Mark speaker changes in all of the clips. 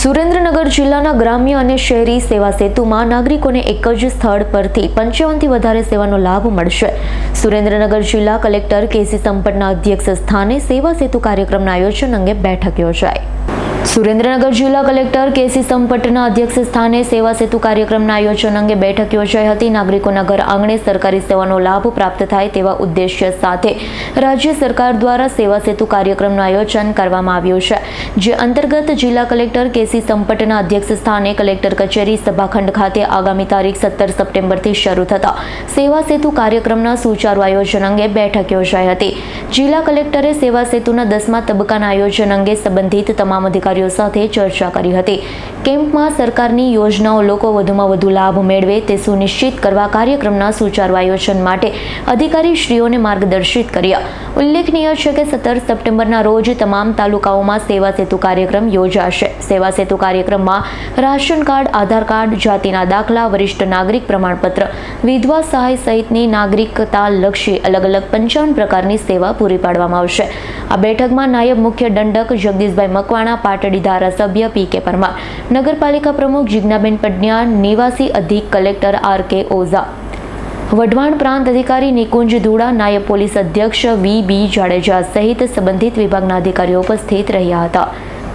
Speaker 1: સુરેન્દ્રનગર જિલ્લાના ગ્રામ્ય અને શહેરી સેવા સેતુમાં નાગરિકોને એક જ સ્થળ પરથી પંચાવનથી વધારે સેવાનો લાભ મળશે. સુરેન્દ્રનગર જિલ્લા કલેક્ટર કેસી સંપટના અધ્યક્ષ સ્થાને સેવા સેતુ કાર્યક્રમના આયોજન અંગે બેઠક યોજાઈ. સુરેન્દ્રનગર જિલ્લા કલેક્ટર કેસી સંપટના અધ્યક્ષ સ્થાને સેવા સેતુ કાર્યક્રમના આયોજન અંગે બેઠક યોજાઈ હતી. નાગરિકોના ઘર આંગણે સરકારી સેવાનો લાભ પ્રાપ્ત થાય તેવા ઉદ્દેશ્ય સાથે રાજ્ય સરકાર દ્વારા સેવા સેતુ કાર્યક્રમનું આયોજન કરવામાં આવ્યું છે, જે અંતર્ગત જિલ્લા કલેક્ટર કેસી સંપટના અધ્યક્ષ સ્થાને કલેક્ટર કચેરી સભાખંડ ખાતે આગામી તારીખ સત્તર સપ્ટેમ્બરથી શરૂ થતા સેવા સેતુ કાર્યક્રમના સુચારુ આયોજન અંગે બેઠક યોજાઈ હતી. જિલ્લા કલેક્ટરે સેવા સેતુના દસમા તબક્કાના આયોજન અંગે સંબંધિત તમામ અધિકારીઓ સાથે ચર્ચા કરી હતી. કેમ્પમાં સરકારની યોજનાઓ લોકો વધુમાં વધુ લાભ મેળવે તે સુનિશ્ચિત કરવા કાર્યક્રમના સુચારુ આયોજન માટે અધિકારીશ્રીઓને માર્ગદર્શિત કર્યા. ઉલ્લેખનીય છે કે સત્તર સપ્ટેમ્બરના રોજ તમામ તાલુકાઓમાં સેવા સેતુ કાર્યક્રમ યોજાશે. સેવા સેતુ કાર્યક્રમમાં રાશન કાર્ડ, આધાર કાર્ડ, જાતિના દાખલા, વરિષ્ઠ નાગરિક પ્રમાણપત્ર, વિધવા સહાય સહિતની નાગરિકતા લક્ષી અલગ અલગ પંચાવન પ્રકારની સેવા પૂરી પાડવામાં આવશે. આ બેઠકમાં નાયબ મુખ્ય દંડક જગદીશભાઈ મકવાણા, પાટડી ધારાસભ્ય પી કે પરમાર, નગરપાલિકા પ્રમુખ જિજ્ઞાબેન પડ્યા, નિવાસી અધિક collector R K Oza. Wadhwan પ્રાંત અધિકારી નિકુંજ ધુડા, નાયબ પોલીસ અધ્યક્ષ વી બી જાડેજા સહિત સંબંધિત વિભાગના અધિકારીઓ ઉપસ્થિત રહ્યા હતા.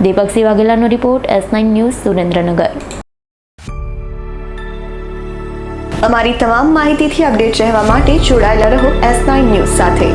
Speaker 1: Deepaksinh વાઘેલાનો report S nine news Surendranagar.
Speaker 2: અમારી તમામ માહિતીથી અપડેટ રહેવા માટે જોડાયેલા રહો એસ નાઇન ન્યૂઝ સાથે.